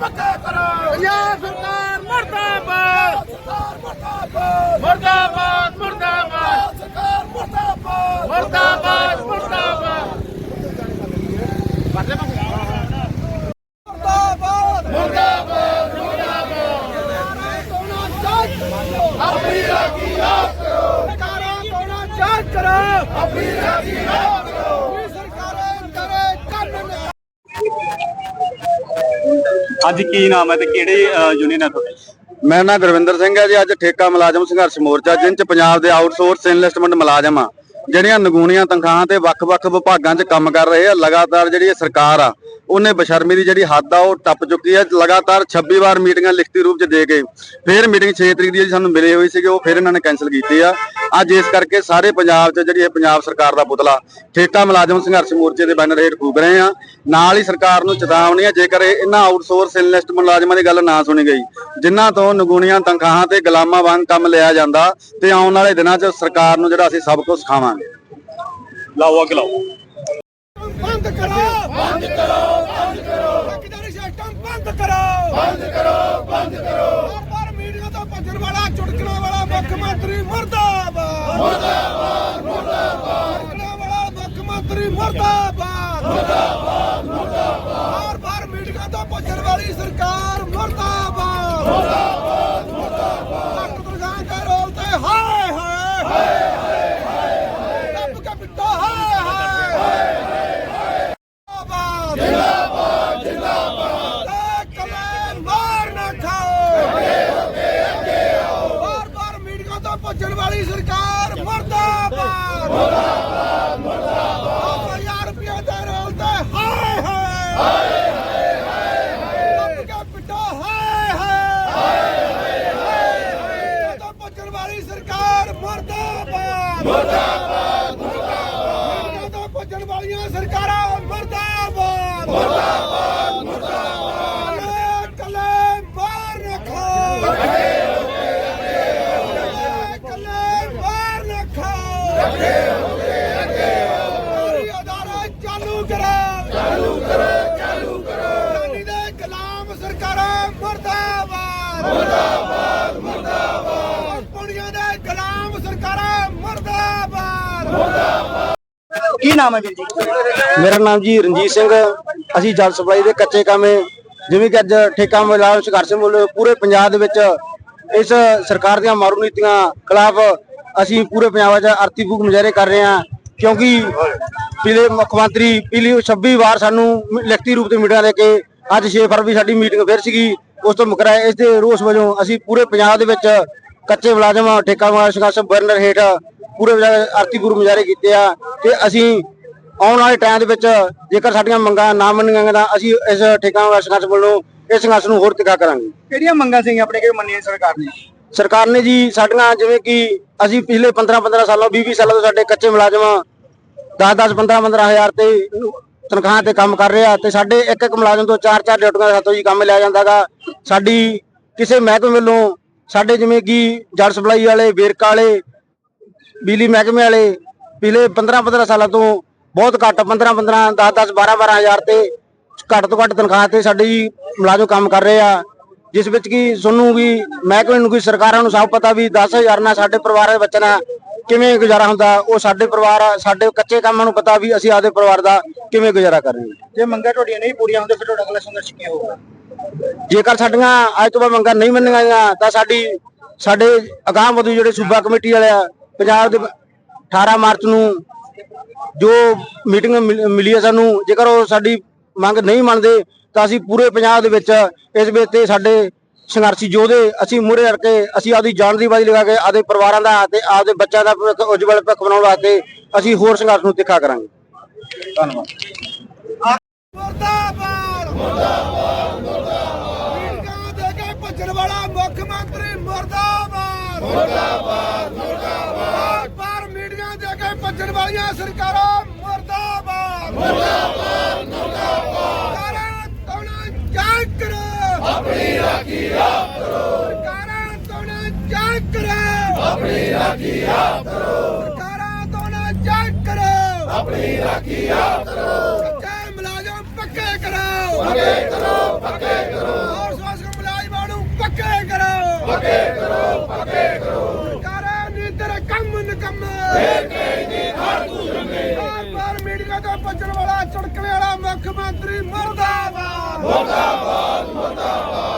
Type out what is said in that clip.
ਪੱਕੇ ਕਰੋ। ਪੰਜਾਬ ਸਰਕਾਰ ਮਰਦਾਬਾਦ। ਮਰਦਾਬਾਦ। ਮਰਦਾਬਾਦ ਮਰਦਾਬਾਦ। ਸਰਕਾਰ ਮਰਦਾਬਾਦ। ਮਰਦਾਬਾਦ ਮਰਦਾਬਾਦ। ਮੁਰਦਾਬਾਦ। ਮੁਰਦਾਬਾਦ ਮੁਰਦਾਬਾਦ। ਆਪਣੀ ਰਾਖੀ ਆਪ ਕਰੋ। ਸਰਕਾਰਾਂ ਕੋਣਾ ਜਾਂਚ ਕਰੋ। ਆਪਣੀ ਰਾਖੀ ਆਪ ਅੱਜ ਕੀ ਨਾਮ ਹੈ ਤੇ ਕਿਹੜੇ ਯੂਨੀਅਨ ਹੈ ਤੁਹਾਡੇ? ਮੇਰਾ ਨਾਮ ਗੁਰਵਿੰਦਰ ਸਿੰਘ ਹੈ ਜੀ, ਅੱਜ ਠੇਕਾ ਮੁਲਾਜ਼ਮ ਸੰਘਰਸ਼ ਮੋਰਚਾ, ਜਿਨ ਚ ਪੰਜਾਬ ਦੇ ਆਊਟਸੋਰਸ ਇਨਵੈਸਟਮੈਂਟ ਮੁਲਾਜ਼ਮ ਆ। ਜਿਹੜੀਆਂ ਨਗੂਣੀਆਂ ਤਨਖਾਹਾਂ ਤੇ ਵੱਖ-ਵੱਖ ਵਿਭਾਗਾਂ 'ਚ ਕੰਮ ਕਰ ਰਹੇ ਆ, ਲਗਾਤਾਰ ਜਿਹੜੀ ਸਰਕਾਰ ਆ, ਉਹਨੇ ਬਸ਼ਰਮੀ ਦੀ ਜਿਹੜੀ ਹੱਦ ਆ, ਉਹ ਟੱਪ ਚੁੱਕੀ ਹੈ ਲਗਾਤਾਰ 26 ਵਾਰ ਮੀਟਿੰਗਾਂ ਲਿਖਤੀ ਰੂਪ 'ਚ ਦੇ ਕੇ, ਫਿਰ ਮੀਟਿੰਗ 6 ਤਰੀਕ ਦੀ ਜਿਹੜੀ ਸਾਨੂੰ ਮਿਲੇ ਹੋਈ ਸੀਗੇ, ਉਹ ਫਿਰ ਇਹਨਾਂ ਨੇ ਕੈਨਸਲ ਕੀਤੀ ਆ। ਅੱਜ ਇਸ ਕਰਕੇ ਸਾਰੇ ਪੰਜਾਬ 'ਚ ਜਿਹੜੀ ਇਹ ਪੰਜਾਬ ਸਰਕਾਰ ਦਾ ਪੁਤਲਾ ਠੇਕਾ ਮੁਲਾਜ਼ਮ ਸੰਘਰਸ਼ ਮੋਰਚੇ ਦੇ ਬੈਨਰ ਹੇਠ ਫੂਕ ਰਹੇ ਆ ਨਾਲ ਹੀ ਸਰਕਾਰ ਨੂੰ ਚੇਤਾਵਨੀ ਆ ਜੇਕਰ ਇਹ ਇਹਨਾਂ ਆਊਟਸੋਰਸ ਇਨਵੈਸਟ ਮੁਲਾਜ਼ਮਾਂ ਦੀ ਗੱਲ ਨਾ ਸੁਣੀ ਗਈ ਜਿਨ੍ਹਾਂ ਤੋਂ ਨਗੂਣੀਆਂ ਤਨਖਾਹਾਂ ਤੇ ਗੁਲਾਮਾਂ ਵਾਂਗ ਕੰਮ ਲਿਆ ਜਾਂਦਾ ਤੇ ਆਉਣ ਵਾਲੇ ਦਿਨਾਂ 'ਚ ਸਰਕਾਰ ਨੂੰ ਜਿਹੜਾ ਅਸੀਂ ਸਭ ਕੁਝ ਸਿਖਾਵਾਂਗੇ। ਲਾਓ ਅੱਗ ਲਾਓ। ਬੰਦ ਕਰੋ ਬੰਦ ਕਰੋ ਬੰਦ ਕਰੋ। ਠੇਕੇਦਾਰੀ ਸਿਸਟਮ ਬੰਦ ਕਰੋ। ਬੰਦ ਕਰੋ ਬੰਦ ਕਰੋ। ਬਾਰ ਮੀਡੀਆ ਤੋਂ ਭੱਜਣ ਵਾਲਾ ਚੁਟਕਣਾ ਵਾਲਾ ਮੁੱਖ ਮੰਤਰੀ ਮੁਰਦਾਬਾਦ ਮੁਰਦਾਬਾਦ ਮੁਰਦਾਬਾਦ ਚੁਟਕਣਾ ਵਾਲਾ ਮੁੱਖ ਮੰਤਰੀ ਮੁਰਦਾਬਾਦ ਮੁਰਦਾਬਾਦ ਮੁਰਦਾਬਾਦ ਬਾਰ ਬਾਰ ਮੀਡੀਆ ਤੋਂ ਭੱਜਣ ਵਾਲੀ ਸਰਕਾਰ ਮੁਰਦਾਬਾਦ। ਮੁਰਦਾਬਾਦ ਮੁਰਦਾਬਾਦ। ਡਾਕਟਰ ਦੇ ਰੋਲ ਤੇ ਹਾਏ ਹਾਏ ਹਾਏ ਹਾਏ ਰੱਬ ਕਾ ਪਿੱਟਾ ਹਾਏ ਹਾਏ ਜਿੰਦਾਬਾਦ ਜਿੰਦਾਬਾਦ। ਜਿੰਦਾਬਾਦ ਕਲੇ ਮਾਰ ਨਾ ਖਾਓ। ਅੱਗੇ ਅੱਗੇ ਅੱਗੇ ਆਓ ਬਾਰ ਬਾਰ ਮੀਡੀਆ ਤੋਂ ਭੱਜਣ ਵਾਲੀ ਸਰਕਾਰ ਮਰਦਾਬਾਦ ਮਰਦਾਬਾਦ ਮਰਦਾਬਾਦ ਹਜ਼ਾਰ ਰੁਪਏ ਦੇ ਰੋਲ ਤੇ ਹਾਏ ਹਾਏ ਹਾਏ ਹਾਏ ਹਾਏ ਕਾ ਪਿੱਟਾ ਹਾਏ ਹਾਏ ਹਾਏ ਹਾਏ ਤੋਂ ਭੱਜਣ ਵਾਲੀ ਸਰਕਾਰ ਮਰਦਾਬਾਦ ਮਰਦਾਬਾਦ ਮਰਦਾਬਾਦ ਤੋਂ ਭੱਜਣ ਵਾਲੀਆਂ ਸਰਕਾਰਾਂ ਮਰਦਾਬਾਦ ਮਰਦਾਬਾਦ ਮਰਦਾਬਾਦ ਕੱਲੇ ਬਾਹਰ ਰੱਖੋ ਅੱਗੇ ਕੱਲੇ ਬਾਹਰ ਰੱਖੋ ਅੱਗੇ ਅੱਗੇ ਅਦਾਰਾ ਚਾਲੂ ਕਰੋ ਚਾਲੂ ਕਰੋ ਚਾਲੂ ਕਰੋ ਜਾਨੀ ਦੇ ਗੁਲਾਮ ਸਰਕਾਰਾਂ ਮਰਦਾਬਾਦ ਮਰਦਾਬਾਦ ਪੁਣੀਆਂ ਦੇ ਗੁਲਾਮ ਸਰਕਾਰਾਂ ਮਰਦਾਬਾਦ ਕੀ ਨਾਮ ਹੈ ਵੀਰ ਜੀ? ਮੇਰਾ ਨਾਮ ਜੀ ਰਣਜੀਤ ਸਿੰਘ ਅਸੀਂ ਜਲ ਸਪਲਾਈ ਦੇ ਕੱਚੇ ਕਾਮੇ ਜਿਵੇਂ ਕਿ ਅੱਜ ਠੇਕਾ ਮੁਲਾਜ਼ਮ ਸੰਘਰਸ਼ ਮੁੱਲ ਪੂਰੇ ਪੰਜਾਬ ਦੇ ਵਿੱਚ ਇਸ ਸਰਕਾਰ ਦੀਆਂ ਮਾਰੂ ਨੀਤੀਆਂ ਖਿਲਾਫ ਅਸੀਂ ਪੂਰੇ ਪੰਜਾਬ 'ਚ ਆਰਤੀ ਭੂਖ ਮੁਜ਼ਾਹਰੇ ਕਰ ਰਹੇ ਹਾਂ। ਕਿਉਂਕਿ ਪਿਛਲੇ ਮੁੱਖ ਮੰਤਰੀ ਪਿਛਲੀ 26 ਵਾਰ ਸਾਨੂੰ ਲਿਖਤੀ ਰੂਪ ਤੇ ਮੀਟਿੰਗਾਂ ਦੇ ਕੇ ਅੱਜ 6 ਫਰਵਰੀ ਸਾਡੀ ਮੀਟਿੰਗ ਫਿਰ ਸੀਗੀ। ਉਸ ਤੋਂ ਮੁਕਰਾਇਆ ਇਸ ਦੇ ਰੋਸ ਵਜੋਂ ਅਸੀਂ ਪੂਰੇ ਪੰਜਾਬ ਦੇ ਵਿੱਚ ਕੱਚੇ ਮੁਲਾਜ਼ਮ ਠੇਕਾ ਮੁਲਾਜ਼ਮ ਸੰਘਰਸ਼ ਬਰਨਰ ਹੇਠ ਪੂਰੇ ਆਰਤੀ ਪੂਰਵ ਮੁਜ਼ਾਹਰੇ ਕੀਤੇ ਆ ਤੇ ਅਸੀਂ ਆਉਣ ਵਾਲੇ ਟਾਈਮ ਦੇ ਵਿੱਚ ਜੇਕਰ ਸਾਡੀਆਂ ਮੰਗਾਂ ਨਾ ਮੰਨੀਆਂ ਗਈਆਂ ਤਾਂ ਅਸੀਂ ਇਸ ਠੇਕਾ ਮੁਲਾਜ਼ਮ ਸੰਘਰਸ਼ ਵੱਲੋਂ ਇਸ ਸੰਘਰਸ਼ ਨੂੰ ਹੋਰ ਤਿੱਖਾ ਕਰਾਂਗੇ। ਕਿਹੜੀਆਂ ਮੰਗਾਂ ਸੀ ਆਪਣੇ ਕਿਹੜੇ ਮੰਨੀਆਂ ਸਰਕਾਰ ਨੇ? ਸਰਕਾਰ ਨੇ ਜੀ ਸਾਡੀਆਂ ਜਿਵੇਂ ਕਿ ਅਸੀਂ ਪਿਛਲੇ 15 15 ਸਾਲਾਂ 20 20 ਸਾਲਾਂ ਤੋਂ ਸਾਡੇ ਕੱਚੇ ਮੁਲਾਜ਼ਮ 10 10 15 15 ਹਜ਼ਾਰ ਤੇ ਤਨਖਾਹਾਂ ਤੇ ਕੰਮ ਕਰ ਰਹੇ ਆ ਤੇ ਸਾਡੇ ਇੱਕ ਇੱਕ ਮੁਲਾਜ਼ਮ ਤੋਂ ਚਾਰ ਚਾਰ ਡਿਊਟੀਆਂ ਸਾਤੋਂ ਜੀ ਕੰਮ ਲਿਆ ਜਾਂਦਾਗਾ ਸਾਡੀ ਕਿਸੇ ਮਹਿਕਮੇ ਵੱਲੋਂ ਸਾਡੇ ਜਿਵੇਂ ਕਿ ਜਲ ਸਪਲਾਈ ਵਾਲੇ, ਵੇਰਕਾ ਵਾਲੇ, ਬਿਜਲੀ ਮਹਿਕਮੇ ਵਾਲੇ ਪਿਛਲੇ 15 15 ਸਾਲਾਂ ਤੋਂ ਬਹੁਤ ਘੱਟ 15 15 10 10 12 12 ਹਜ਼ਾਰ ਤੇ ਘੱਟ ਤੋਂ ਘੱਟ ਤਨਖਾਹ ਤੇ ਸਾਡੇ ਮੁਲਾਜ਼ਮ ਕੰਮ ਕਰ ਰਹੇ ਆ, ਜਿਸ ਵਿੱਚ ਕਿ ਸਾਨੂੰ ਵੀ ਮਹਿਕਮੇ ਨੂੰ ਵੀ ਸਰਕਾਰਾਂ ਨੂੰ ਸਭ ਪਤਾ ਵੀ 10000 ਨਾਲ ਸਾਡੇ ਪਰਿਵਾਰ ਦੇ ਬੱਚਿਆਂ ਨਾਲ ਕਿਵੇਂ ਗੁਜ਼ਾਰਾ ਹੁੰਦਾ, ਉਹ ਸਾਡੇ ਪਰਿਵਾਰ, ਸਾਡੇ ਕੱਚੇ ਕੰਮਾਂ ਨੂੰ ਪਤਾ ਵੀ ਅਸੀਂ ਆਪਦੇ ਪਰਿਵਾਰ ਦਾ ਕਿਵੇਂ ਗੁਜ਼ਾਰਾ ਕਰ ਰਹੇ ਹਾਂ। ਜੇ ਮੰਗਾਂ ਤੁਹਾਡੀਆਂ ਨਹੀਂ ਪੂਰੀਆਂ ਹੁੰਦੀਆਂ, ਫਿਰ ਤੁਹਾਡਾ ਅਗਲਾ ਸੰਘਰਸ਼ ਕੀ ਹੋਊਗਾ? ਜੇਕਰ ਸਾਡੀਆਂ ਅੱਜ ਤੋਂ ਬਾਅਦ ਮੰਗਾਂ ਨਹੀਂ ਮੰਨੀਆਂ ਗਈਆਂ, ਤਾਂ ਸਾਡੀ, ਸਾਡੇ ਅਗਾਂਹ ਵਧੂ ਜਿਹੜੇ ਸੂਬਾ ਕਮੇਟੀ ਵਾਲੇ ਆ, ਪੰਜਾਬ ਦੇ 18 ਮਾਰਚ ਨੂੰ ਜੋ ਮੀਟਿੰਗ ਮਿਲੀ ਹੈ ਸਾਨੂੰ, ਜੇਕਰ ਉਹ ਸਾਡੀ ਮੰਗ ਨਹੀਂ ਮੰਨਦੇ, ਤਾਂ ਅਸੀਂ ਪੂਰੇ ਪੰਜਾਬ ਦੇ ਵਿੱਚ ਇਸ ਵਿੱਚ ਤੇ ਸਾਡੇ ਸੰਘਰਸ਼ੀ ਯੋਧੇ ਅਸੀਂ ਮੂਹਰੇ ਕੇ ਅਸੀਂ ਆਪਦੀ ਜਾਨ ਦੀ ਬਾਜੀ ਲਗਾ ਕੇ ਆਪਦੇ ਪਰਿਵਾਰਾਂ ਦਾ ਤੇ ਆਪਦੇ ਬੱਚਿਆਂ ਦਾ ਭਵਿੱਖ, ਉਜਵਲ ਭਵਿੱਖ ਬਣਾਉਣ ਵਾਸਤੇ ਅਸੀਂ ਹੋਰ ਸੰਘਰਸ਼ ਨੂੰ ਤਿੱਖਾ ਕਰਾਂਗੇ। ਧੰਨਵਾਦ। ਮੁਰਦਾਬਾਦ! ਮੁਰਦਾਬਾਦ ਮੀਟਿੰਗਾਂ ਦੇ ਕੇ ਭੱਜਣ ਵਾਲਾ ਮੁੱਖ ਮੰਤਰੀ ਮੁਰਦਾਬਾਦ ਮੁਰਦਾਬਾਦ। ਬਾਰ ਮੀਟਿੰਗਾਂ ਦੇ ਕੇ ਭੱਜਣ ਵਾਲੀਆਂ ਸਰਕਾਰਾਂ ਮੁਰਦਾਬਾਦ। ਮੁਰਦਾਬਾਦ ਮੁਰਦਾਬਾਦ। ਸਰਕਾਰਾਂ ਤੋਂ ਜਾਂਚ ਕਰੋ। ਆਪਣੀ ਰਾਖੀ ਆਪ ਕਰੋ। ਸਰਕਾਰਾਂ ਤੋਂ ਜਾਂਚ ਕਰੋ। ਆਪਣੀ ਰਾਖੀ ਆਪ ਕਰੋ। ਸਰਕਾਰਾਂ ਤੋਂ ਜਾਂਚ ਕਰੋ। ਆਪਣੀ ਰਾਖੀ ਆਪ ਕਰੋ ਕੱਚੇ ਮੁਲਾਜ਼ਮ ਪੱਕੇ ਕਰੋ ਪੱਕੇ ਕਰੋ ਪੱਕੇ ਕਰੋ ਔਰ ਸਵਾਸ ਮੁਲਾਜ਼ਮਾਂ ਨੂੰ ਪੱਕੇ ਕਰੋ ਪੱਕੇ ਕਰੋ ਪੱਕੇ ਕਰੋ ਸਰਕਾਰਾਂ ਨੀ ਤੇਰੇ ਕੰਮ ਨਿਕੰਮੇ ਫੇਰ ਕਹਿੰਦੀ ਹਰ ਤੂੰ ਜੰਮੇ ਪਰ ਮੀਡੀਆ ਤੋਂ ਭੱਜਣ ਵਾਲਾ ਮੁੱਖ ਮੰਤਰੀ ਮਰਦਾਬਾਦ। ਮਰਦਾਬਾਦ ਮਰਦਾਬਾਦ।